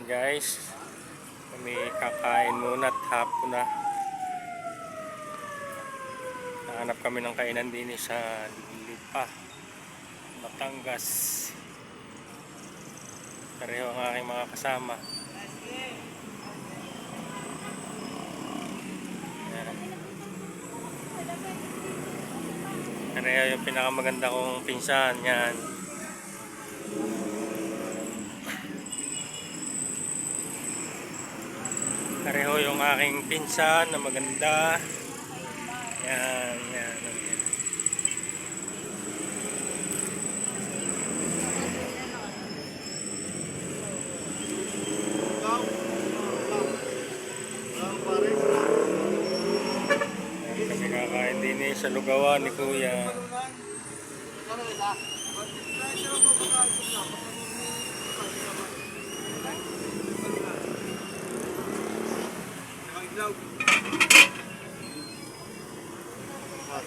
Yan guys. Kami kakain muna at hapon na. Nahanap kami ng kainan din sa Lipa. Batangas. Pareho ang aking mga kasama. Yan. Pareho yung pinakamaganda kong pinsan. Yan. Pareho yung aking pinsan na maganda. Yan, yan. yan. Kami kakain din eh, sa lugawan ni Kuya. Ah,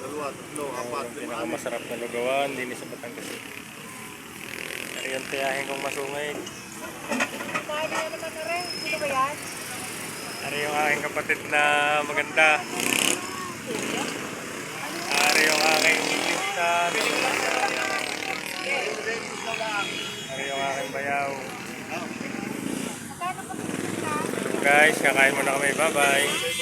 dalawa, tatlo, apat, lima, pinakamasarap na lugawan din sa Batangas. Ayun, tiyahin kong masungay. Kain na naman na rin. Sino ba yan? Ari yung aking kapatid na maganda. Ari yung aking pinsan. Ari yung aking bayaw. Na? So guys, kakain muna kami. Bye-bye.